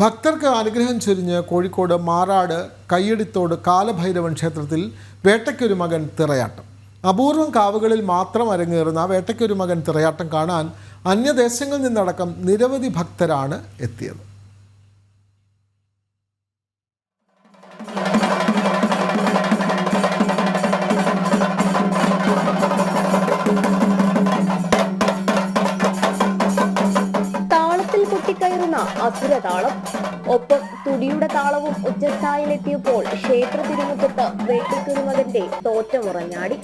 ഭക്തർക്ക് അനുഗ്രഹം ചൊരിഞ്ഞ് കോഴിക്കോട് മാറാട് കയ്യടിത്തോട് കാലഭൈരവൻ ക്ഷേത്രത്തിൽ വേട്ടയ്ക്കൊരു മകൻ തിറയാട്ടം. അപൂർവം കാവുകളിൽ മാത്രം അരങ്ങേറുന്ന വേട്ടയ്ക്കൊരു മകൻ തിറയാട്ടം കാണാൻ അന്യദേശങ്ങളിൽ നിന്നടക്കം നിരവധി ഭക്തരാണ് എത്തിയത്. കൊട്ടിക്കയറുന്ന അസുരതാളം ഒപ്പം തുടിയുടെ താളവും ഉച്ചസ്ഥായിലെത്തിയപ്പോൾ ക്ഷേത്ര തിരുമുറ്റത്ത് വേട്ടക്കുരുമകന്റെ തോറ്റമുറഞ്ഞാടി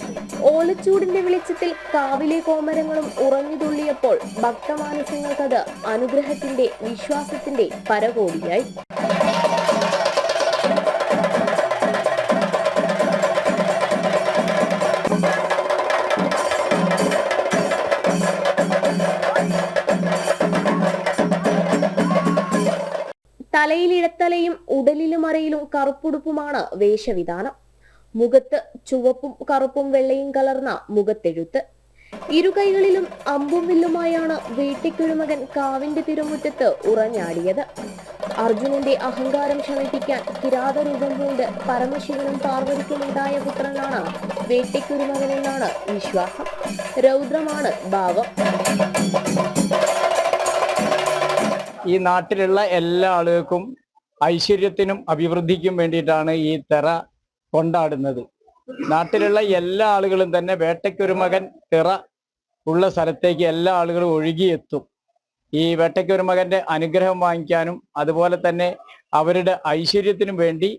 ഓലച്ചൂടിന്റെ വെളിച്ചത്തിൽ കാവിലെ കോമരങ്ങളും ഉറഞ്ഞുതുള്ളിയപ്പോൾ ഭക്തമാനസങ്ങൾക്കത് അനുഗ്രഹത്തിന്റെ വിശ്വാസത്തിന്റെ പരകോടിയായി. തലയിൽ ഇടത്തലയും ഉടലിലും അറയിലും കറുപ്പുടുപ്പുമാണ് വേഷവിധാനം. മുഖത്ത് ചുവപ്പും കറുപ്പും വെള്ളയും കലർന്ന മുഖത്തെഴുത്ത്. ഇരുകൈകളിലും അമ്പും വില്ലുമായാണ് വേട്ടിക്കുരുമകൻ കാവിന്റെ തിരുമുറ്റത്ത് ഉറഞ്ഞാടിയത്. അർജുനന്റെ അഹങ്കാരം ശമിപ്പിക്കാൻ കിരാതരൂപം കൊണ്ട് പരമശിവനും പാർവതിക്കുമുണ്ടായ പുത്രനാണ് വേട്ടിക്കുരുമകനെന്നാണ് വിശ്വാസം. രൗദ്രമാണ് ഭാവം. ഈ നാട്ടിലുള്ള എല്ലാ ആളുകൾക്കും ഐശ്വര്യത്തിനും അഭിവൃദ്ധിക്കും വേണ്ടിയിട്ടാണ് ഈ തെറ കൊണ്ടാടുന്നത്. നാട്ടിലുള്ള എല്ലാ ആളുകളും തന്നെ വേട്ടയ്ക്കൊരു മകൻ തിറ ഉള്ള സ്ഥലത്തേക്ക് എല്ലാ ആളുകളും ഒഴുകിയെത്തും. ഈ വേട്ടയ്ക്കൊരു മകന്റെ അനുഗ്രഹം വാങ്ങിക്കാനും അതുപോലെ തന്നെ അവരുടെ ഐശ്വര്യത്തിനും വേണ്ടി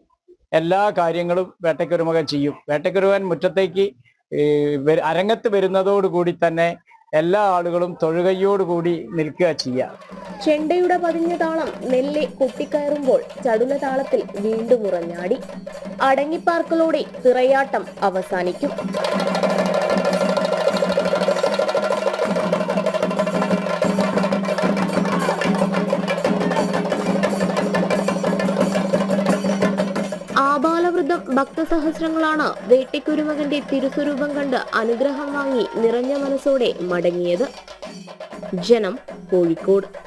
എല്ലാ കാര്യങ്ങളും വേട്ടയ്ക്കൊരു മകൻ ചെയ്യും. വേട്ടയ്ക്കൊരു മകൻ മുറ്റത്തേക്ക് അരങ്ങത്ത് വരുന്നതോടുകൂടി തന്നെ എല്ലാ ആളുകളും തൊഴുകയോടുകൂടി നിൽക്കുക ചെയ്യുക ചെണ്ടയുടെ പതിഞ്ഞ താളം നെല്ലെ കൊട്ടിക്കയറുമ്പോൾ ചടുല താളത്തിൽ വീണ്ടും ഉറഞ്ഞാടി. അടങ്ങിപ്പാർക്കലോടെ തിറയാട്ടം അവസാനിക്കും. ആബാലവൃദ്ധം ഭക്തസഹസ്രങ്ങളാണ് വേട്ടിക്കുരുമകന്റെ തിരുസ്വരൂപം കണ്ട് അനുഗ്രഹം വാങ്ങി നിറഞ്ഞ മനസ്സോടെ മടങ്ങിയത്. ജനം കോഴിക്കോട്.